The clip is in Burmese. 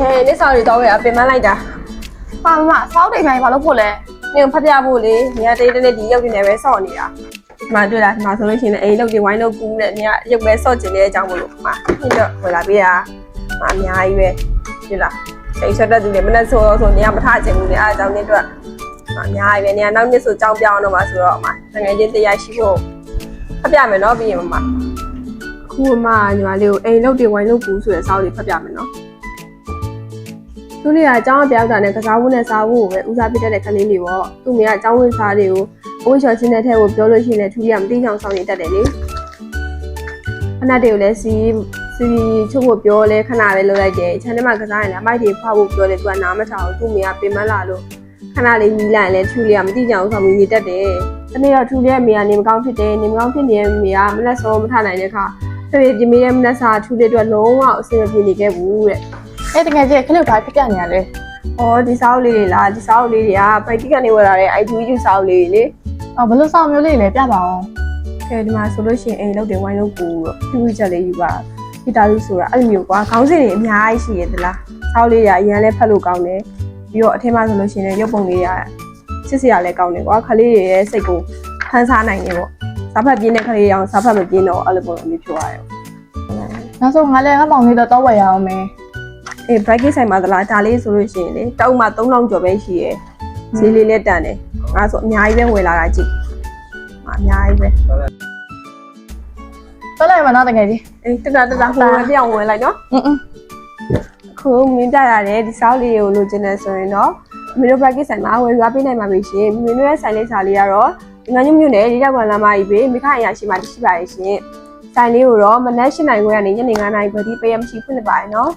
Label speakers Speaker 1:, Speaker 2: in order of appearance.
Speaker 1: ဟဲ့နေဆောင်ရီတော့ရပင်မလိုက်တာ
Speaker 2: ပါမမစောက်တိမ်ပိုင်းဘာလို့ဖို့လဲ
Speaker 1: နေဖတ်ပြဖို့လေနေရာတေးတဲ့ဒီရုပ်တွေနဲ့ပဲစော့နေတာဒီမှာတွေ့လားဒီမှာဆိုလို့ရှိရင်အိမ်လုတ်တွေဝိုင်းလုတ်ကူးတဲ့နေရာရုပ်ပဲစော့ကျင်တဲ့အကြောင်းမလို့မှာညတော့ဝင်လာပေးတာမှာအများကြီးပဲတွေ့လားအိမ်ဆက်တဲ့သူတွေမနဲ့ဆိုတော့ဆိုနေရာမထချင်ဘူးလေအားအကြောင်းနဲ့တော့မှာအများကြီးပဲနေရာနောက်နှစ်ဆိုကြောင်းပြောင်းတော့မှာဆိုတော့မှာငွေချင်းတရားရှိဖို့ဖတ်ပြမယ်နော်ပြီးရင်မှာအခုမှညီမလေးကိုအိမ်လုတ်တွေဝိုင်းလုတ်ကူးဆိုတဲ့စောက်တွေဖတ်ပြမယ်နော် သူလေးကအကြောင်းအပြောက်တာနဲ့ကစားဖို့နဲ့စားဖို့ကိုပဲဦးစားပေးတတ်တဲ့ကလေးလေးပေါ့သူ့မိကအကြောင်းဝင်စားတွေကိုအဝိချော်ချင်းတဲ့ထဲကိုပြောလို့ရှိရင်လည်းသူလေးကမသိချောင်ဆောင်နေတတ်တယ်လေခဏတည်းကိုလည်းစီစီချုပ်ဖို့ပြောလဲခဏပဲလုပ်လိုက်တယ်ခြံထဲမှာကစားရင်လည်းအမိုက်တွေဖောက်ဖို့ပြောလဲသူကနားမထောင်သူ့မိကပင်မလာလို့ခဏလေးမြည်လိုက်ရင်လည်းသူလေးကမသိချောင်ဆောင်နေတတ်တယ်တနေ့တော့သူလေးရဲ့မိကနေမကောင်းဖြစ်တယ်နေမကောင်းဖြစ်နေတဲ့မိကမလက်စောမထနိုင်တဲ့အခါဖေဖေပြင်းပြင်းမလက်စာသူလေးတို့လုံးဝအဆင်မပြေနေခဲ့ဘူးတဲ့
Speaker 2: အဲ့တကယ်ကြီးခလုတ်ဘာဖြစ်ကြနေရလဲ။
Speaker 1: အော်ဒီစောက်လေးတွေလားဒီစောက်လေးတွေကပိုက်တိကနေဝယ်လာတဲ့ IT ယူစောက်လေးတွေလေ
Speaker 2: အော်ဘလို့စောက်မျိုးလေးလဲပြပါအောင်။
Speaker 1: ကဲဒီမှာဆိုလို့ရှိရင်အိမ်လောက်တွေဝိုင်းလို့ကိုတော့ပြူချက်လေးယူပါ။ဒီတာလူဆိုတာအဲ့လိုမျိုးကွာခေါင်းစဉ်တွေအများကြီးရှိရသလား။စောက်လေးတွေကအရင်လဲဖတ်လို့ကောင်းတယ်။ပြီးတော့အထင်းမှဆိုလို့ရှိရင်ရုပ်ပုံလေးတွေကစစ်စရာလည်းကောင်းတယ်ကွာ။ခလေးတွေရဲ့စိတ်ကိုဖန်ဆားနိုင်တယ်ပေါ့။စားဖတ်ပြင်းတဲ့ခလေးတွေအောင်စားဖတ်မပြင်းတော့အဲ့လိုပုံစံမျိုးဖြစ်သွားတယ်။
Speaker 2: နောက်ဆုံးငါလည်းငါမောင်လေးတော့တော့ဝယ်ရအောင်မယ်
Speaker 1: အေး bracket ဆိုင်မှာသလားဒါလေးဆိုလို့ရှိရင်လေတောက်မှ3000ကျော်ပဲရှိရယ်ဈေးလေးလည်းတန်တယ်ငါဆိုအများကြီးပဲဝယ်လာတာကြည့်အများကြီးပဲ
Speaker 2: တော့လိုက်မနော်တကယ်ကြီး
Speaker 1: အေးတတတတဟိုလည်းပြောင်းဝယ်လိုက်နော်
Speaker 2: อืม
Speaker 1: အခုမင်းပြရတယ်ဒီစောက်လေးကိုလိုချင်တယ်ဆိုရင်တော့မင်းတို့ bracket ဆိုင်မှာဝယ်ရွားပေးနိုင်မှာပဲရှင်မင်းတို့ရဲ့ဆိုင်လေးစာလေးကတော့ငါညမြို့နယ်လေးရောက်ကွာလမ်းမကြီးပဲမိခအရာရှိမှတရှိပါရဲ့ရှင်ဆိုင်လေးကိုတော့မနက်၈နာရီခွဲကနေညနေ9နာရီပဲဒီ PM ရှိဖွင့်နေပါတယ်နော်